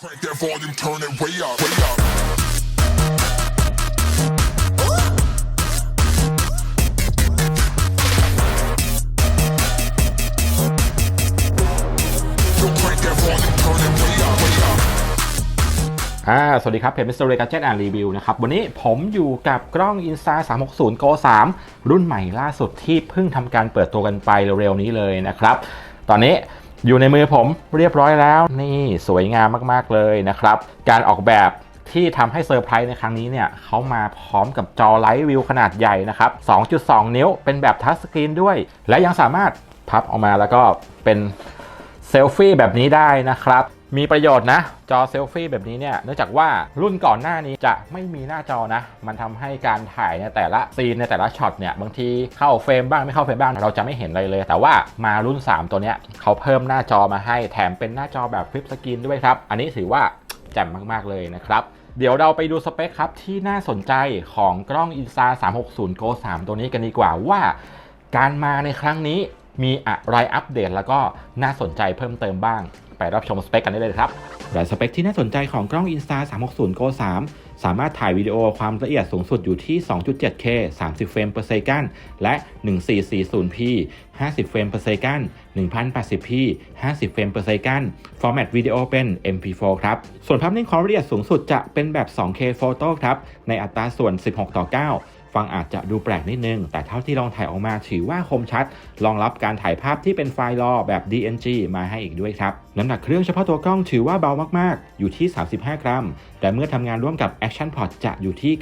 Crank that volume, turn it way up, way up. อ่า สวัสดีครับ เพจมิสเตอร์เรกัเจตอ่านรีวิวนะครับ วันนี้ผมอยู่กับกล้อง Insta 360 Go 3 รุ่นใหม่ล่าสุดที่เพิ่งทำการเปิดตัวกันไปเร็วๆนี้เลยนะครับ ตอนนี้ อยู่ในมือผมเรียบร้อยแล้ว นี่สวยงามมากๆเลยนะครับ การออกแบบที่ทำให้เซอร์ไพรส์ในครั้งนี้เนี่ยเขามาพร้อมกับจอไลท์วิวขนาดใหญ่นะครับ 2.2 นิ้วเป็นแบบทัชสกรีนด้วย และยังสามารถพับออกมาแล้วก็เป็นเซลฟี่แบบนี้ได้นะครับ มีประโยชน์นะ จอเซลฟี่แบบนี้เนี่ยเนื่องจากว่ารุ่นก่อนหน้านี้จะไม่มีหน้าจอนะ มันทำให้การถ่ายในแต่ละซีนในแต่ละช็อตเนี่ยบางทีเข้าเฟรมบ้างไม่เข้าเฟรมบ้างเราจะไม่เห็นอะไรเลย แต่ว่ามารุ่น 3 ตัวเนี้ยเขาเพิ่มหน้าจอมาให้แถมเป็นหน้าจอแบบฟลิปสกรีนด้วยครับ อันนี้ถือว่าแจ่มมากๆเลยนะครับเดี๋ยวเราไปดูสเปคครับที่น่าสนใจของกล้อง Insta 360 Go 3 ตัวนี้กันดีกว่าว่า การมาในครั้งนี้ มีอะไรอัปเดตแล้วก็น่าสนใจเพิ่มเติมบ้าง ไปรับชมสเปคกันได้เลยครับแต่สเปคที่น่าสนใจของกล้อง Insta 360 Go 3 สามารถถ่ายวิดีโอความละเอียดสูงสุดอยู่ที่ 2.7K 30 เฟรม per second และ 1440p 50 เฟรม per second 1080p 50 เฟรม per second ฟอร์แมตวิดีโอเป็น MP4 ครับ ส่วนภาพนิ่งความละเอียดสูงสุดจะเป็นแบบ 2K Photo ครับ ในอัตราส่วน 16 ต่อ 9 ฟังอาจจะดูแปลกนิดนึง แต่เท่าที่ลองถ่ายออกมาถือว่าคมชัด รองรับการถ่ายภาพที่เป็นไฟล์รอแบบ DNG มาให้อีกด้วยครับ น้ำหนักเครื่องเฉพาะตัวกล้องถือว่าเบามากๆ อยู่ที่ 35 กรัม แต่เมื่อทำงานร่วมกับ Action Pod จะอยู่ที่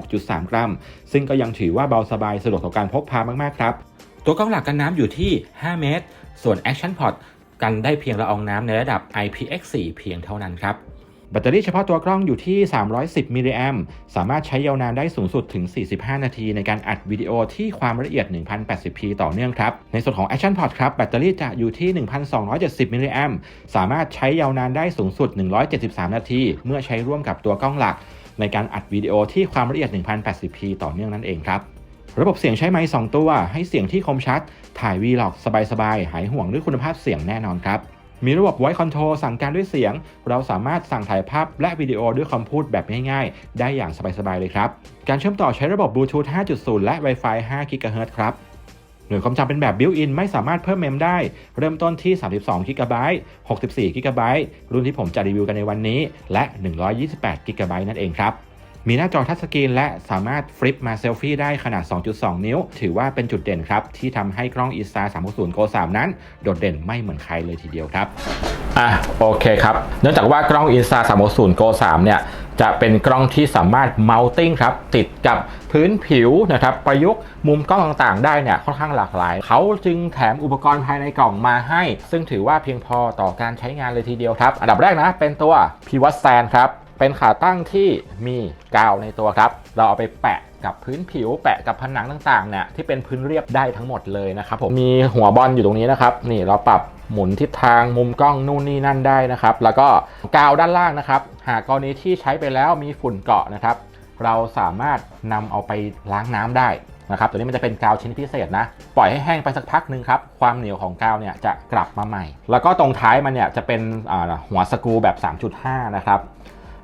96.3 กรัม ซึ่งก็ยังถือว่าเบาสบายสะดวกต่อการพกพามากๆครับ ตัวกล้องหลักกันน้ำอยู่ที่ 5 เมตร ส่วน Action Pod กันได้เพียงละอองน้ำในระดับ IPX4 เพียงเท่านั้นครับแบ ตเตอรี่เฉพาะตัวกล้องอยู่ที่ 310 มิลลิแอมสามารถใช้ยาวนานได้สูงสุดถึง 45 นาที ในการอัดวิดีโอที่ความละเอียด 1080p ต่อเนื่องครับ ในส่วนของ Action Pod ครับ แบตเตอรี่จะอยู่ที่ 1270 มิลลิแอมสามารถใช้ยาวนานได้สูงสุด 173 นาที เมื่อใช้ร่วมกับตัวกล้องหลัก ในการอัดวิดีโอที่ความละเอียด 1080p ต่อเนื่องนั่นเองครับระบบเสียงใช้ไมค์2ตัว ให้เสียงที่คมชัด ถ่ายวีล็อกสบายๆ หายห่วงด้วยคุณภาพเสียงแน่นอนครับ มีระบบ Voice Control สั่งการด้วยเสียง เราสามารถสั่งถ่ายภาพและวิดีโอด้วยคำพูดแบบง่ายๆ ได้อย่างสบายๆเลยครับ การเชื่อมต่อใช้ระบบ Bluetooth 5.0 และ Wi-Fi 5 GHz ครับหน่วยความจำเป็นแบบ built-in ไม่สามารถเพิ่มเมมได้ เริ่มต้นที่ 32 GB 64 GB รุ่นที่ผมจะรีวิวกันในวันนี้ และ 128 GB นั่นเองครับ มีหน้าจอทัชสกรีนและสามารถฟลิปมาเซลฟี่ได้ขนาด 2.2 นิ้ว ถือว่าเป็นจุดเด่นครับ ที่ทำให้กล้อง Insta 360 Go 3 นั้น โดดเด่นไม่เหมือนใครเลยทีเดียวครับอะโอเคครับ เนื่องจากว่ากล้อง Insta 360 Go 3 เนี่ยจะเป็นกล้องที่สามารถ mounting ครับ ติดกับพื้นผิวนะครับ ประยุกต์มุมกล้องต่างๆ ได้เนี่ยค่อนข้างหลากหลาย เขาจึงแถมอุปกรณ์ภายในกล่องมาให้ ซึ่งถือว่าเพียงพอต่อการใช้งานเลยทีเดียวครับ อันดับแรกนะ เป็นตัว p w a t s a n ครับ เป็นขาตั้งที่มีกาวในตัวครับ เราเอาไปแปะกับพื้นผิวแปะกับผนังต่างๆเนี่ยที่เป็นพื้นเรียบได้ทั้งหมดเลยนะครับผมมีหัวบอลอยู่ตรงนี้นะครับนี่เราปรับหมุนทิศทางมุมกล้องนู่นนี่นั่นได้นะครับ แล้วก็กาวด้านล่างนะครับ หากกรณีที่ใช้ไปแล้วมีฝุ่นเกาะนะครับ เราสามารถนำเอาไปล้างน้ำได้นะครับตัวนี้มันจะเป็นกาวชนิดพิเศษนะ ปล่อยให้แห้งไปสักพักหนึ่งครับ ความเหนียวของกาวเนี่ยจะกลับมาใหม่ แล้วก็ตรงท้ายมันเนี่ยจะเป็นหัวสกรูแบบ 3.5 นะครับ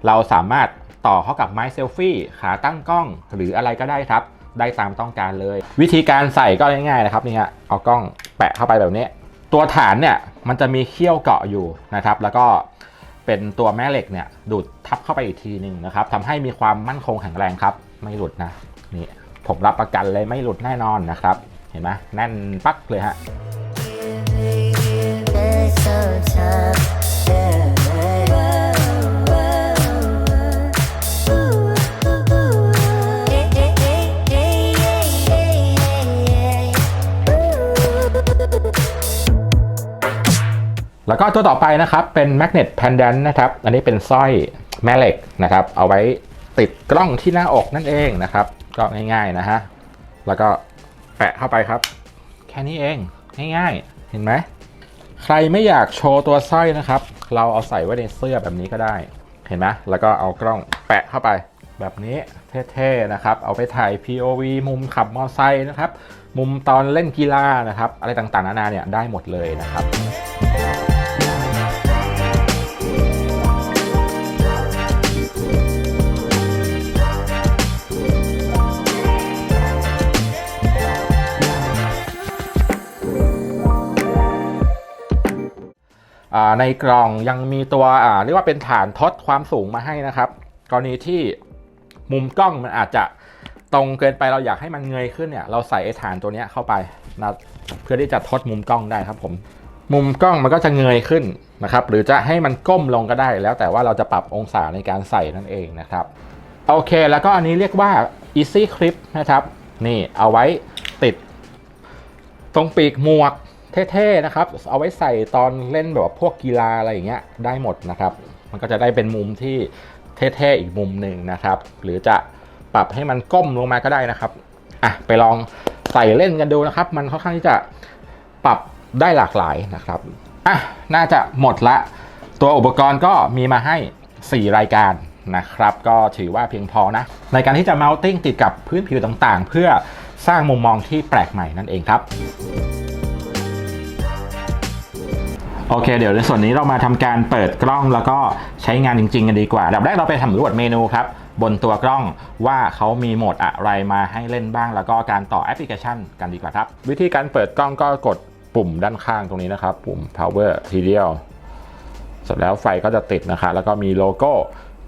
เราสามารถต่อเข้ากับไม้เซลฟี่ขาตั้งกล้องหรืออะไรก็ได้ครับ ได้ตามต้องการเลย วิธีการใส่ก็ง่ายๆนะครับนี่ฮะเอากล้องแปะเข้าไปแบบนี้ ตัวฐานเนี่ยมันจะมีเขี้ยวเกาะอยู่นะครับ แล้วก็เป็นตัวแม่เหล็กเนี่ยดูดทับเข้าไปอีกทีหนึ่งนะครับทำให้มีความมั่นคงแข็งแรงครับ ไม่หลุดนะนี่ผมรับประกันเลยไม่หลุดแน่นอนนะครับ เห็นไหมแน่นปักเลยฮะ ก็ตัวต่อไปนะครับเป็น magnet pendant นะครับ อันนี้เป็นสร้อยแม่เหล็กนะครับ เอาไว้ติดกล้องที่หน้าอกนั่นเองนะครับ ก็ง่ายๆนะฮะ แล้วก็แปะเข้าไปครับ แค่นี้เองง่ายๆ เห็นไหม ใครไม่อยากโชว์ตัวสร้อยนะครับ เราเอาใส่ไว้ในเสื้อแบบนี้ก็ได้ เห็นไหมแล้วก็เอากล้องแปะเข้าไป แบบนี้เท่ๆนะครับ เอาไปถ่าย POV มุมขับมอเตอร์ไซค์นะครับ มุมตอนเล่นกีฬานะครับ อะไรต่างๆนานาเนี่ยได้หมดเลยนะครับ ในกล่องยังมีตัวเรียกว่าเป็นฐานทดความสูงมาให้นะครับ กรณีที่มุมกล้องมันอาจจะตรงเกินไปเราอยากให้มันเงยขึ้นเนี่ยเราใส่ไอ้ฐานตัวนี้เข้าไปนะเพื่อที่จะทดมุมกล้องได้ครับผม มุมกล้องมันก็จะเงยขึ้นนะครับ หรือจะให้มันก้มลงก็ได้ แล้วแต่ว่าเราจะปรับองศาในการใส่นั่นเองนะครับโอเค แล้วก็อันนี้เรียกว่า easy clip นะครับ นี่เอาไว้ติด ตรงปีกหมวก เท่ๆนะครับ เอาไว้ใส่ตอนเล่นแบบพวกกีฬาอะไรอย่างเงี้ยได้หมดนะครับ มันก็จะได้เป็นมุมที่เท่ๆอีกมุมหนึ่งนะครับ หรือจะปรับให้มันก้มลงมาก็ได้นะครับอะไปลองใส่เล่นกันดูนะครับ มันค่อนข้างที่จะปรับได้หลากหลายนะครับอะน่าจะหมดละ ตัวอุปกรณ์ก็มีมาให้ 4 รายการนะครับ ก็ถือว่าเพียงพอนะ ในการที่จะ mounting ติดกับพื้นผิวต่างๆ เพื่อสร้างมุมมองที่แปลกใหม่นั่นเองครับ โอเค เดี๋ยวในส่วนนี้เรามาทำการเปิดกล้องแล้วก็ใช้งานจริง ๆ กันดีกว่าดับแรกเราไปสำรวจเมนูครับ บนตัวกล้องว่าเขามีโหมดอะไรมาให้เล่นบ้าง แล้วก็การต่อแอปพลิเคชันกันดีกว่าครับ วิธีการเปิดกล้องก็กดปุ่มด้านข้างตรงนี้นะครับ ปุ่ม power ทีเดียวเสร็จแล้วไฟก็จะติดนะคะ แล้วก็มีโลโก้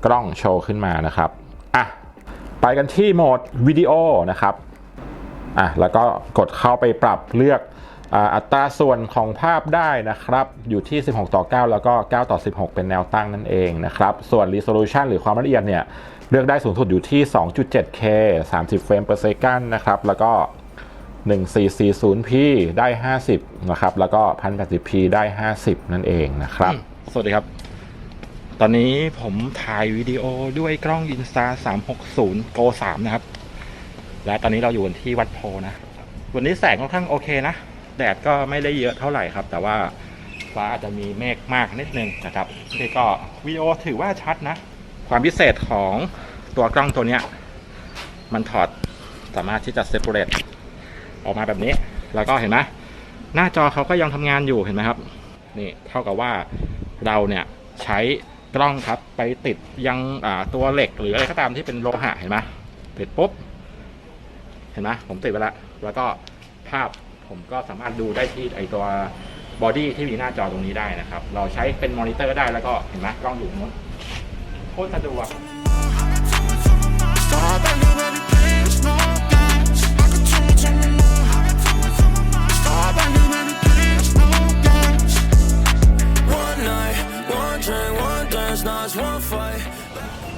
กล้องโชว์ขึ้นมานะครับอะไปกันที่โหมดวิดีโอนะครับอะแล้วก็กดเข้าไปปรับเลือก อัตราส่วนของภาพได้นะครับ อยู่ที่ 16 ต่อ 9 แล้วก็ 9 ต่อ 16 เป็นแนวตั้งนั่นเองนะครับ ส่วน resolution หรือความละเอียดเนี่ย เลือกได้สูงสุดอยู่ที่ 2.7K 30 เฟรม per second นะครับ แล้วก็ 1440p ได้ 50 นะครับ แล้วก็ 1080p ได้ 50 นั่นเองนะครับ สวัสดีครับ ตอนนี้ผมถ่ายวิดีโอด้วยกล้อง Insta 360 Go 3 นะครับ และตอนนี้เราอยู่กันที่วัดโพนะ วันนี้แสงค่อนข้างโอเคนะ แดดก็ไม่ได้เยอะเท่าไหร่ครับ แต่ว่าฟ้าอาจจะมีเมฆมากนิดนึงนะครับนี่ก็วิดีโอถือว่าชัดนะ ความพิเศษของตัวกล้องตัวเนี้ย มันถอดสามารถที่จะเซ p a r a t e ออกมาแบบนี้ แล้วก็เห็นไหมหน้าจอเขาก็ยังทำงานอยู่เห็นไหมครับ นี่เท่ากับว่าเราเนี่ยใช้กล้องครับไปติดยังตัวเหล็กหรืออะไรก็ตามที่เป็นโลหะเห็นไหมติดปุ๊บ เห็นไหมผมติดไปแล้วแล้วก็ภาพ มก็สามารถดูได้ที่ไอตัวบอดี้ที่มีหน้าจอตรงนี้ได้นะครับ เราใช้เป็นมอนิเตอร์ได้แล้วก็เห็นไหมกล้องอยู่นู้นโคตรสะดวก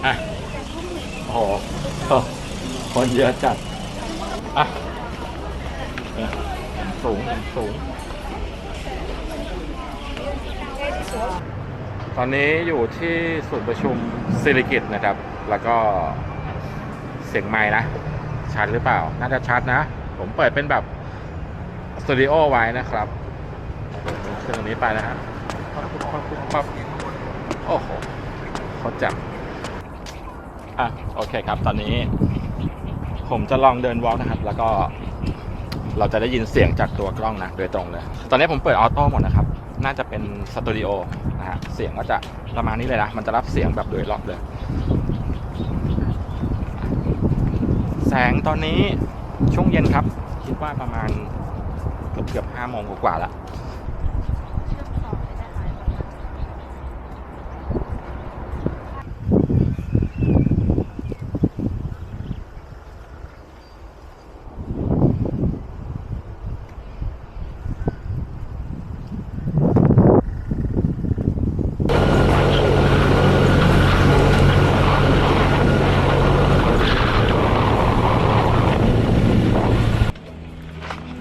อะโอ้โหคนเยอะจัด ตอนนี้อยู่ที่ศูนย์ประชุมสิริกิตนะครับ แล้วก็เสียงไม้นะ ชัดหรือเปล่า น่าจะชัดนะ ผมเปิดเป็นแบบสตูดิโอไว้นะครับขึ้นตรงนี้ไปนะฮะปั๊บปั๊บปั๊บปั๊บโอ้โหเขาจับอะ โอเคครับ ตอนนี้ ผมจะลองเดินวอล์กนะครับ แล้วก็เราจะได้ยินเสียงจากตัวกล้องนะ โดยตรงเลย ตอนนี้ผมเปิดออโต้หมดนะครับ น่าจะเป็นสตูดิโอนะฮะเสียงก็จะประมาณนี้เลยนะมันจะรับเสียงแบบโดยรอบเลย แสงตอนนี้ช่วงเย็นครับ คิดว่าประมาณเกือบเกือบห้าโมงกว่าแล้ว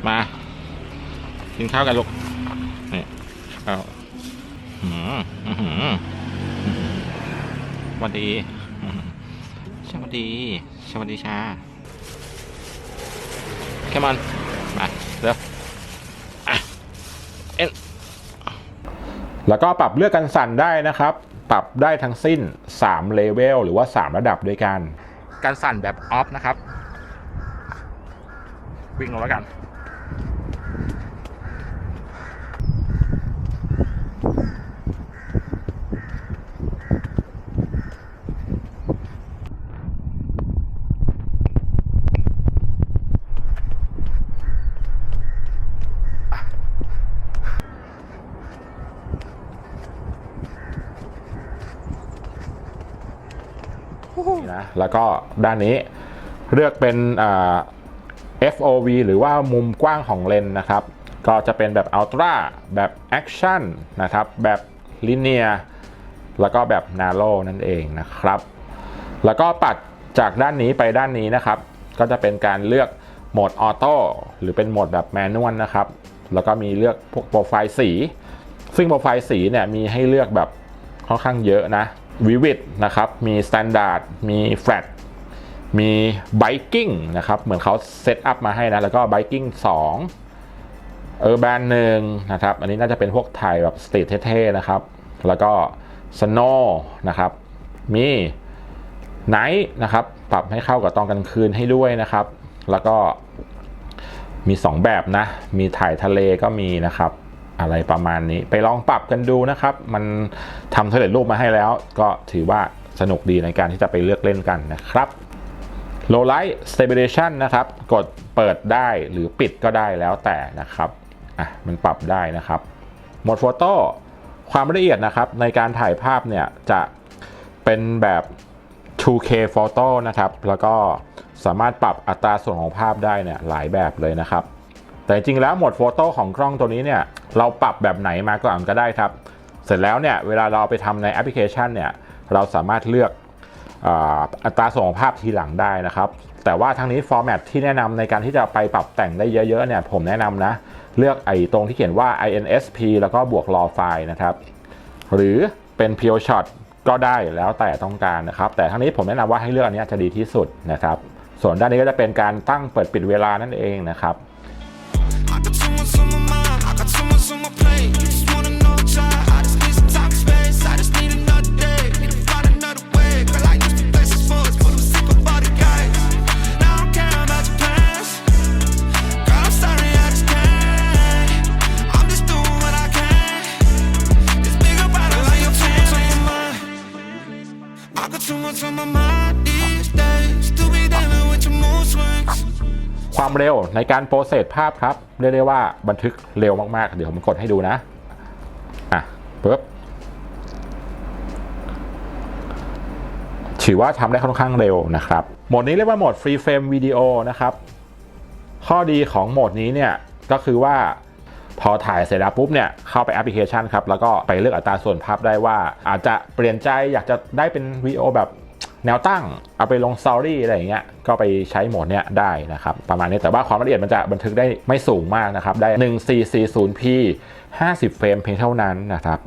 มา ข้าวกันลูกนี่ข้าวหืมอื้อหืออื้อหือสวัสดีสวัสดีสวัสดีชาแค่มันมาเร็วอะเอ็นแล้วก็ปรับเลือกกันสั่นได้นะครับ ปรับได้ทั้งสิ้น3เลเวลหรือว่า 3 ระดับด้วยกัน การสั่นแบบออฟนะครับ วิ่งลงแล้วกัน นะแล้วก็ด้านนี้เลือกเป็น FOV หรือว่ามุมกว้างของเลนส์นะครับ ก็จะเป็นแบบ Ultra แบบ Action นนะครับ แบบ Linear แล้วก็แบบ Narrow นั่นเองนะครับ แล้วก็ปัดจากด้านนี้ไปด้านนี้นะครับ ก็จะเป็นการเลือกโหมดออโต้หรือเป็นโหมดแบบแมนนวลนะครับ แล้วก็มีเลือกพวกโปรไฟล์สี ซึ่งโปรไฟล์สีเนี่ยมีให้เลือกแบบค่อนข้างเยอะนะ วิวิดนะครับ มี Standard มี Flat มี Biking นะครับ เหมือนเขาเซตอัพมาให้นะ แล้วก็ Biking 2เออร์แบนหนึ่งนะครับ อันนี้น่าจะเป็นพวกถ่ายแบบสตรีทเท่ๆนะครับ แล้วก็ Snow นะครับ มีไนท์นะครับ ปรับให้เข้ากับตอนกลางคืนให้ด้วยนะครับ แล้วก็มี 2 แบบนะ มีถ่ายทะเลก็มีนะครับ อะไรประมาณนี้ ไปลองปรับกันดูนะครับ มันทำสำเร็จรูปมาให้แล้ว ก็ถือว่าสนุกดีในการที่จะไปเลือกเล่นกันนะครับ Low Light Stabilization นะครับ กดเปิดได้หรือปิดก็ได้แล้วแต่นะครับอะมันปรับได้นะครับโหมดโฟโต้ความละเอียดนะครับ ในการถ่ายภาพเนี่ยจะเป็นแบบ 2K Photo นะครับ แล้วก็สามารถปรับอัตราส่วนของภาพได้เนี่ยหลายแบบเลยนะครับ แต่จริงแล้วโหมดโฟโต้ของกล้องตัวนี้เนี่ย เราปรับแบบไหนมาก่อนก็ได้ครับ เสร็จแล้วเนี่ยเวลาเราไปทำในแอปพลิเคชันเนี่ยเราสามารถเลือกอัตราส่งภาพทีหลังได้นะครับ แต่ว่าทั้งนี้ฟอร์แมตที่แนะนำในการที่จะไปปรับแต่งได้เยอะๆเนี่ยผมแนะนำนะ เลือกไอ้ตรงที่เขียนว่า INSP แล้วก็บวก raw file นะครับ หรือเป็น Pure Shot ก็ได้แล้วแต่ต้องการนะครับ แต่ทั้งนี้ผมแนะนำว่าให้เลือกอันนี้จะดีที่สุดนะครับ ส่วนด้านนี้ก็จะเป็นการตั้งเปิดปิดเวลานั่นเองนะครับ ในการโปรเซสภาพครับ เรียกได้ว่าบันทึกเร็วมากๆ เดี๋ยวผมกดให้ดูนะ อะปึ๊บถือว่าทำได้ค่อนข้างเร็วนะครับ โหมดนี้เรียกว่าโหมดฟรีเฟรมวิดีโอนะครับ ข้อดีของโหมดนี้เนี่ยก็คือว่าพอถ่ายเสร็จแล้วปุ๊บเนี่ยเข้าไปแอปพลิเคชันครับ แล้วก็ไปเลือกอัตราส่วนภาพได้ว่า อาจจะเปลี่ยนใจอยากจะได้เป็นวิดีโอแบบ แนวตั้ง เอาไปลงสตอรี่อะไรอย่างเงี้ยก็ไปใช้โหมดเนี้ยได้นะครับประมาณนี้แต่ว่าความละเอียดมันจะบันทึกได้ไม่สูงมากนะครับ ได้ 1440p 50 เฟรมเพียงเท่านั้นนะครับ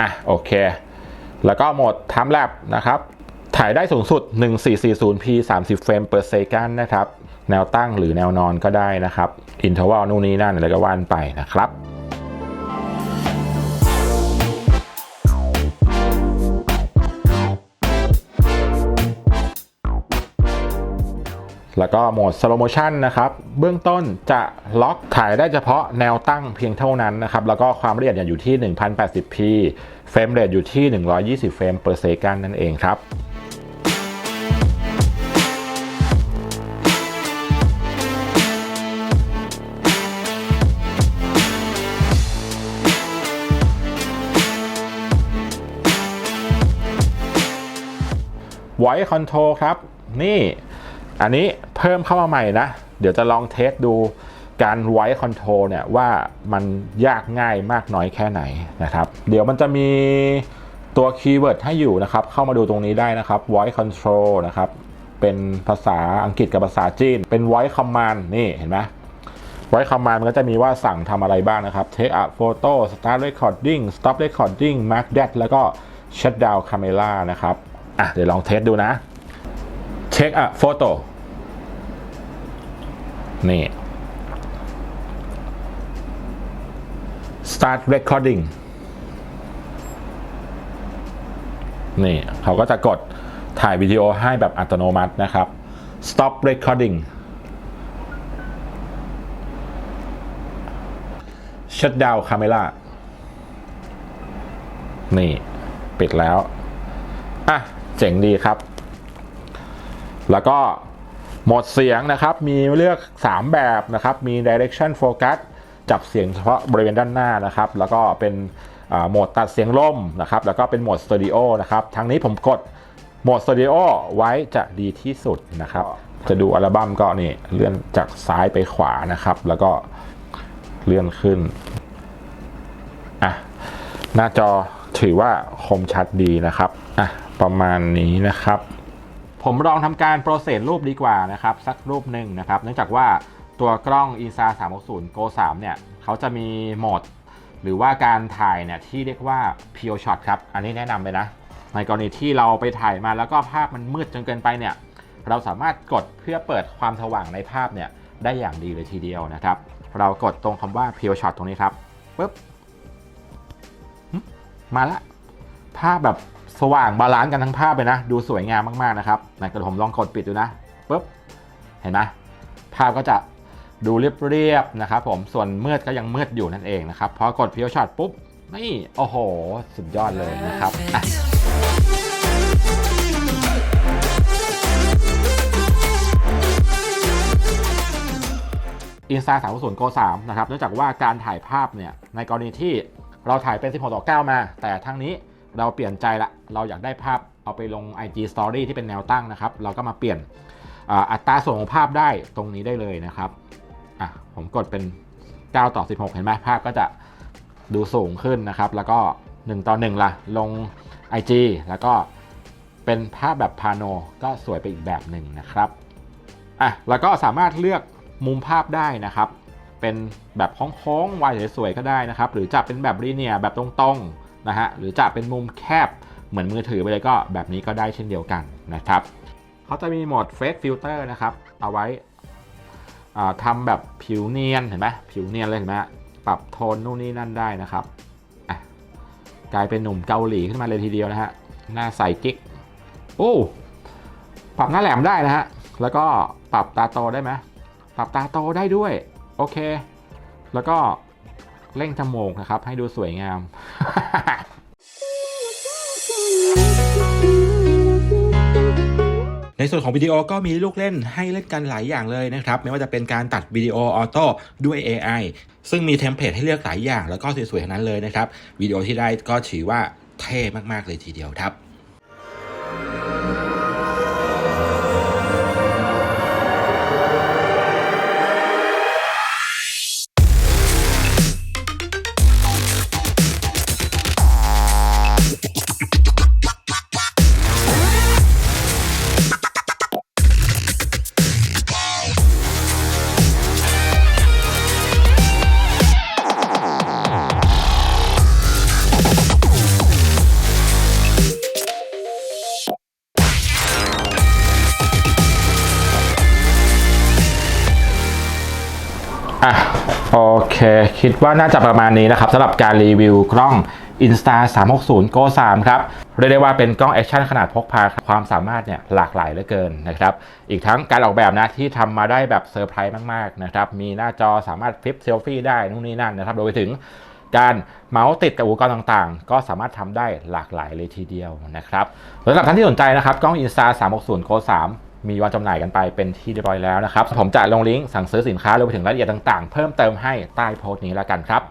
อะโอเค แล้วก็โหมด Time Lapse นะครับถ่ายได้สูงสุด 1440p 30 เฟรม per second นะครับ แนวตั้งหรือแนวนอนก็ได้นะครับ อินเทอร์วัลนู่นนี่นั่นอะไรก็ว่านไปนะครับ แล้วก็โหมด slow motion นะครับ เบื้องต้นจะล็อกถ่ายได้เฉพาะแนวตั้งเพียงเท่านั้นนะครับ แล้วก็ความละเอียดอยู่ที่ 1080p เฟรมเรทอยู่ที่ 120 เฟรม per second นั่นเองครับ Voice Control ครับ นี่ อันนี้เพิ่มเข้ามาใหม่นะ เดี๋ยวจะลองเทสดูการ Voice Control เนี่ยว่ามันยากง่ายมากน้อยแค่ไหนนะครับ เดี๋ยวมันจะมีตัวคีย์เวิร์ดให้อยู่นะครับ เข้ามาดูตรงนี้ได้นะครับ Voice Control นะครับ เป็นภาษาอังกฤษกับภาษาจีน เป็น Voice Command นี่เห็นไหม Voice Command มันก็จะมีว่าสั่งทำอะไรบ้างนะครับ Take a photo Start recording Stop recording Mark that แล้วก็ Shut down camera นะครับ อะเดี๋ยวลองเทสดูนะ เช็คอะโฟโต้นี่ start recording นี่เขาก็จะกดถ่ายวิดีโอให้แบบอัตโนมัตินะครับ stop recording shut down camera นี่ ปิดแล้ว อะ เจ๋งดีครับ แล้วก็โหมดเสียงนะครับมีเลือก 3 แบบนะครับมี direction focus จับเสียงเฉพาะบริเวณด้านหน้านะครับ แล้วก็เป็นโหมดตัดเสียงล่มนะครับ แล้วก็เป็นโหมดสตูดิโอนะครับทั้งนี้ผมกดโหมดสตูดิโอไว้จะดีที่สุดนะครับ จะดูอัลบั้มก็นี่เลื่อนจากซ้ายไปขวานะครับ แล้วก็เลื่อนขึ้นอะหน้าจอถือว่าคมชัดดีนะครับอะประมาณนี้นะครับ ผมลองทำการโปรเซสรูปดีกว่านะครับสักรูปหนึ่งนะครับ เนื่องจากว่าตัวกล้อง i n s a 360 Go 3เนี่ยเขาจะมีโหมด หรือว่าการถ่ายเนี่ยที่เรียกว่า Pure Shot ครับ อันนี้แนะนำเลยนะ ในกรณีที่เราไปถ่ายมาแล้วก็ภาพมันมืดจนเกินไปเนี่ยเราสามารถกดเพื่อเปิดความสว่างในภาพเนี่ยได้อย่างดีเลยทีเดียวนะครับ เรากดตรงคำว่า Pure Shot ตรงนี้ครับปึ๊บมาละภาพแบบ สว่างบาลานซ์กันทั้งภาพเลยนะ ดูสวยงามมากๆนะครับไหนกระผมลองกดปิดดูนะปุ๊บเห็นไหมภาพก็จะดูเรียบๆนะครับผมส่วนมืดก็ยังมืดอยู่นั่นเองนะครับพอกดพิวช็อตปุ๊บนี่โอ้โห สุดยอดเลยนะครับอะอินสตา3 0 Go 3นะครับเนื่องจากว่าการถ่ายภาพเนี่ยในกรณีที่เราถ่ายเป็น 16ต่อ9มา แต่ทั้งนี้ เราเปลี่ยนใจละ เราอยากได้ภาพเอาไปลง IG Story ที่เป็นแนวตั้งนะครับ เราก็มาเปลี่ยนอ,อัตราส่วนของภาพได้ตรงนี้ได้เลยนะครับอะผมกดเป็น 9 ต่อ 16 เห็นไหมภาพก็จะดูสูงขึ้นนะครับ แล้วก็ 1 ต่อ 1ล่ะ ลง IG แล้วก็เป็นภาพแบบพาโนก็สวยไปอีกแบบหนึ่งนะครับอะแล้วก็สามารถเลือกมุมภาพได้นะครับ เป็นแบบโค้งๆวายสวยๆก็ได้นะครับ หรือจะเป็นแบบรีเนียแบบตรงๆ นะฮะหรือจะเป็นมุมแคบเหมือนมือถือไปเลยก็แบบนี้ก็ได้เช่นเดียวกันนะครับเขาจะมีโหมด Face Filter นะครับเอาไว้ทำแบบผิวเนียนเห็นไหมผิวเนียนเลยเห็นไหมปรับโทนนู่นนี่นั่นได้นะครับกลายเป็นหนุ่มเกาหลีขึ้นมาเลยทีเดียวนะฮะหน้าใสกิ๊กโอ้ปรับหน้าแหลมได้นะฮะแล้วก็ปรับตาโตได้ไหมปรับตาโตได้ด้วยโอเค แล้วก็ เร่งจมูกนะครับ ให้ดูสวยงาม ในส่วนของวิดีโอก็มีลูกเล่นให้เล่นกันหลายอย่างเลยนะครับ ไม่ว่าจะเป็นการตัดวิดีโอออโต้ด้วย AI ซึ่งมีเทมเพลตให้เลือกหลายอย่าง แล้วก็สวยๆทั้งนั้นเลยนะครับวิดีโอที่ได้ก็ถือว่าเท่มากๆเลยทีเดียวครับ เค คิดว่าน่าจะประมาณนี้นะครับสำหรับการรีวิวกล้อง Insta 360 Go 3 ครับ เรียกได้ว่าเป็นกล้องแอคชั่นขนาดพกพาความสามารถเนี่ยหลากหลายเหลือเกินนะครับ อีกทั้งการออกแบบนะที่ทำมาได้แบบเซอร์ไพรส์มาก ๆ นะครับ มีหน้าจอสามารถฟลิปเซลฟี่ได้นู่นนี่นั่นนะครับรวมไปถึงการเมาส์ติดกับอุปกรณ์ต่างๆ ก็สามารถทำได้หลากหลายเลยทีเดียวนะครับสำหรับท่านที่สนใจนะครับ กล้อง Insta 360 Go 3 มีวางจำหน่ายกันไปเป็นที่เรียบร้อยแล้วนะครับ ผมจะลงลิงก์สั่งซื้อสินค้ารวมไปถึงรายละเอียดต่างๆ เพิ่มเติมให้ใต้โพสต์นี้แล้วกันครับ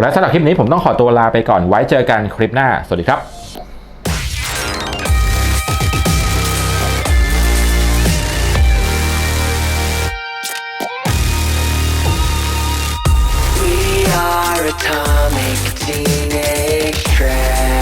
และสำหรับคลิปนี้ผมต้องขอตัวลาไปก่อนไว้เจอกันคลิปหน้า สวัสดีครับ atomic teenage trash.